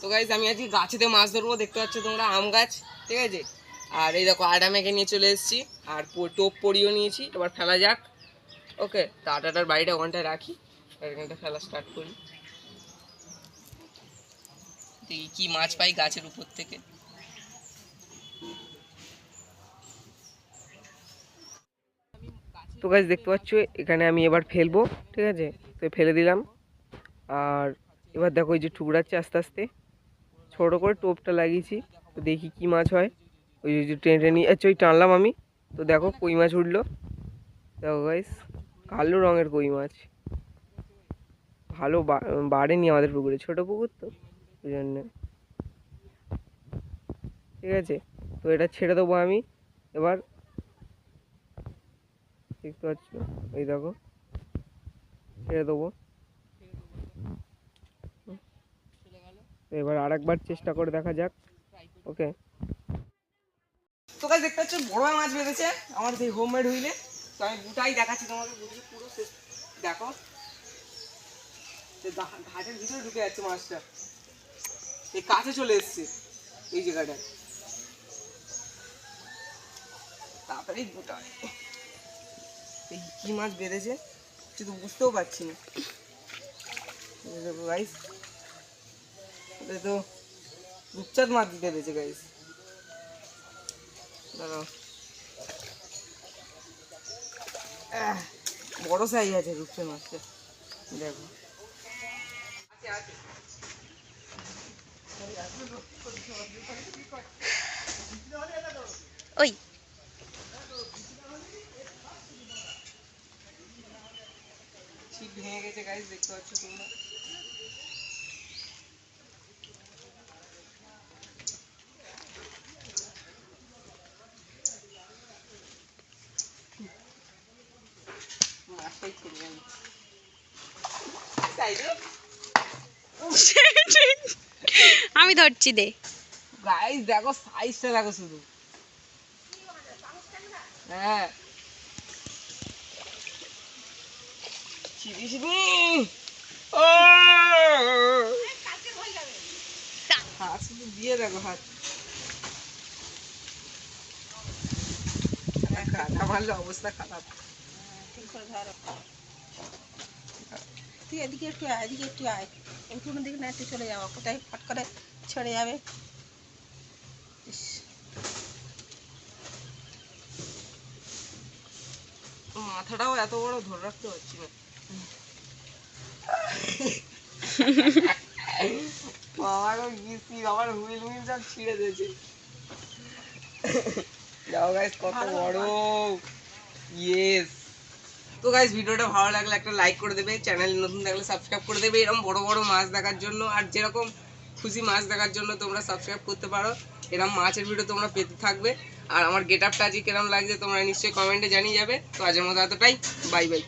তো গাইজ আমি আজকে গাছেতে মাছ ধরবো, দেখতে পাচ্ছ তোমরা আম গাছ, ঠিক আছে? আর এই দেখো আটা মেখে নিয়ে চলে এসেছি, আর টোপ পরিয়েও নিয়েছি, এবার ফেলা যাক। ওকে তো আটাটার বাড়িটা ওখানটায় রাখি আর এখানটা ফেলা স্টার্ট করি। দেখি কি মাছ পাই গাছের উপর থেকে। তো গাছ দেখতে পাচ্ছ, এখানে আমি এবার ফেলব, ঠিক আছে? তো ফেলে দিলাম। আর এবার দেখো, এই যে টুকরাচ্ছে আস্তে আস্তে। ছোটো করে টোপটা লাগিয়েছি, তো দেখি কি মাছ হয়। ওই যে টেনে টেনে আচ্ছা ওই টানলাম আমি। তো দেখো কই মাছ উঠল। দেখো গাইস কালো রঙের কই মাছ। ভালো বাড়েনি আমাদের পুকুরে, ছোটো পুকুর তো, ওই জন্যে। ঠিক আছে, তো এটা ছেড়ে দেবো আমি। এবার দেখতে পাচ্ছ, এই দেখো, ছেড়ে দেবো। এবার আরেকবার চেষ্টা করে দেখা যাক। ওকে। তো কাজ দেখতে পাচ্ছ, বড় মাছ বেঁধেছে। আমার সেই হোমমেড হইলে। তো আমি দুটাই দেখাচ্ছি তোমাকে বুঝলি পুরো দেখো। ঘা- ঘাটের ভিতরে ঢুকে যাচ্ছে মাছটা। এই কাছে চলে এসছে, এই জায়গাটায় তাড়াতাড়ি দুটাই এই কি মাছ বেঁধেছে শুধু বুঝতেও পারছি না। এই এটা তো রূপচাঁদ মাছ দিতে পেরেছে গাইস দাঁড়াও। বড় সাইজ আছে রূপচাঁদ মাছটা। দেখো। ওই। ছিপ ভেঙে গেছে গাইস দেখতে পাচ্ছ তোমরা? আমি ধরছি, দে। গাইস দেখো সাইজটা দেখো শুধু। হ্যাঁ। হাত শুধু দিয়ে দেখো, হাত। মারলে অবস্থা খারাপ। তুই এদিকে একটু আয় এদিকে একটু আয়। উঠুন দিকে না একটু চলে যাব কোথায় ফট করে ছড়ে যাবে। মাথাটাও এত বড় ধরে রাখতে পারছি না। বাবারও গিয়েছি আমার হুইল হুইল সব ছিঁড়ে দিয়েছে। যাও গাইস কত বড়। ইয়েস তো গাইজ ভিডিওটা ভালো লাগলে একটা লাইক করে দেবে চ্যানেল নতুন থাকলে সাবস্ক্রাইব করে দেবে। এরকম বড় বড় মাছ দেখার জন্য, আর যেরকম খুশি মাছ দেখার জন্য তোমরা সাবস্ক্রাইব করতে পারো এরকম মাছের ভিডিও তোমরা পেতে থাকবে। আর আমার গেট আপটা আজকে কেরম লাগছে, তোমরা নিশ্চয়ই কমেন্টে জানিয়ে যাবে। তো আজের মতো এতটাই বাই বাই